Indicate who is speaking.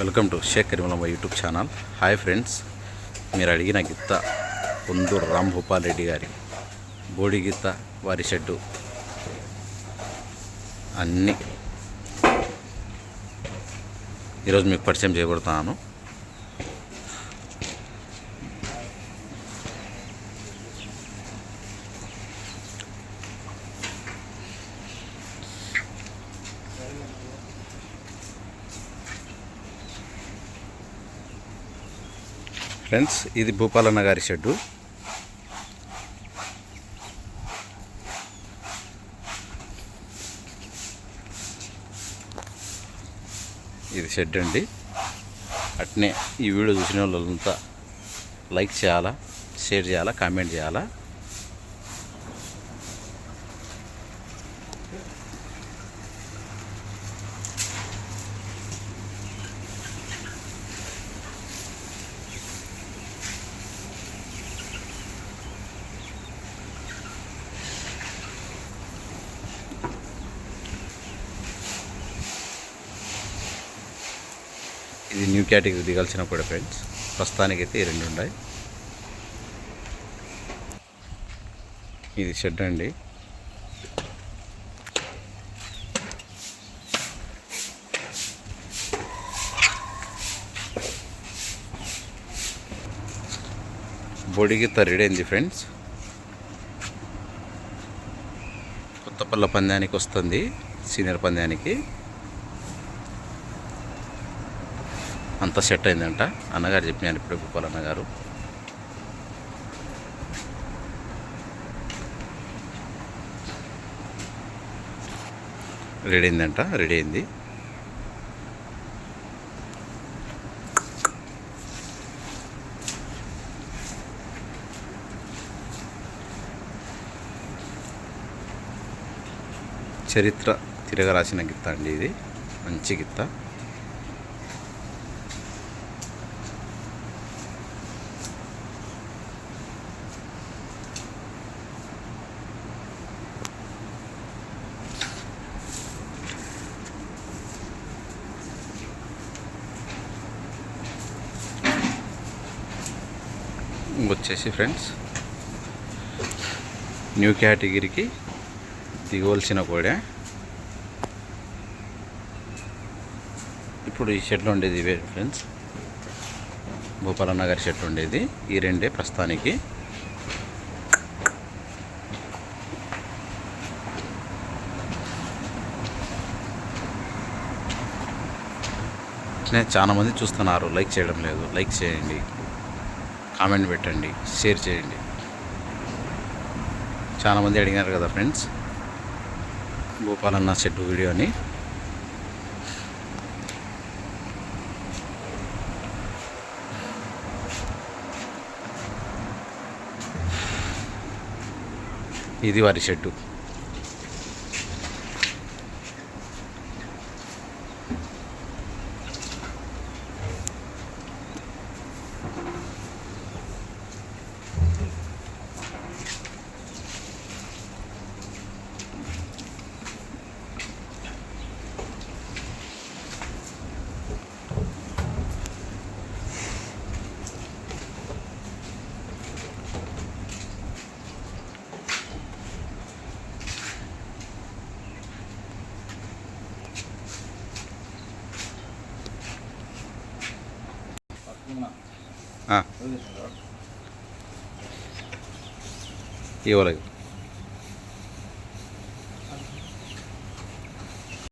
Speaker 1: Welcome to Shaik Karimalamma YouTube channel. Hi friends మీరు అడిగిన గిత్త పొందూరు రామ్ భూపాల్ రెడ్డి గారి బోడి గిత్త వారి షెడ్డు. అన్నీ. ఈరోజు మీకు పరిచయం చేయబడుతున్నాను ఫ్రెండ్స్ ఇది భూపాలన్న గారి షెడ్డు. ఇది షెడ్ అండి. అట్నే ఈ వీడియో చూసిన వాళ్ళంతా లైక్ చేయాలా షేర్ చేయాలా కామెంట్ చేయాలా? ఇది న్యూ కేటగిరీ దిగాల్సిన కూడా ఫ్రెండ్స్. ప్రస్తుతానికైతే ఈ రెండు ఉన్నాయి. ఇది షెడ్ అండి. Bodigi తరిడైంది friends friends. కొత్తపల్ల పందానికి వస్తుంది. సీనియర్ పందానికి. అంతా సెట్ అయిందంట. అన్నగారు చెప్పినాను ఇప్పుడే భూపాల్ అన్నగారు. రెడీ అయిందంట రెడీ అయింది. చరిత్ర తిరగరాసిన గిత్త అండి ఇది. మంచి గిత్త. వచ్చేసి ఫ్రెండ్స్ న్యూ కేటగిరీకి దిగవలసిన కోడే. ఇప్పుడు ఈ షెడ్ ఉండేది ఇవే ఫ్రెండ్స్. భూపాలన్న గారి షెడ్ ఉండేది. ఈ రెండే ప్రస్తుతానికి. నేను చాలామంది చూస్తున్నారు. లైక్ చేయడం లేదు. లైక్ చేయండి. కామెంట్ పెట్టండి షేర్ చేయండి. చాలామంది అడిగారు కదా ఫ్రెండ్స్ భూపాలన్న షెడ్ వీడియోని ఇది వారి షెడ్డు ఇవ్వలేదు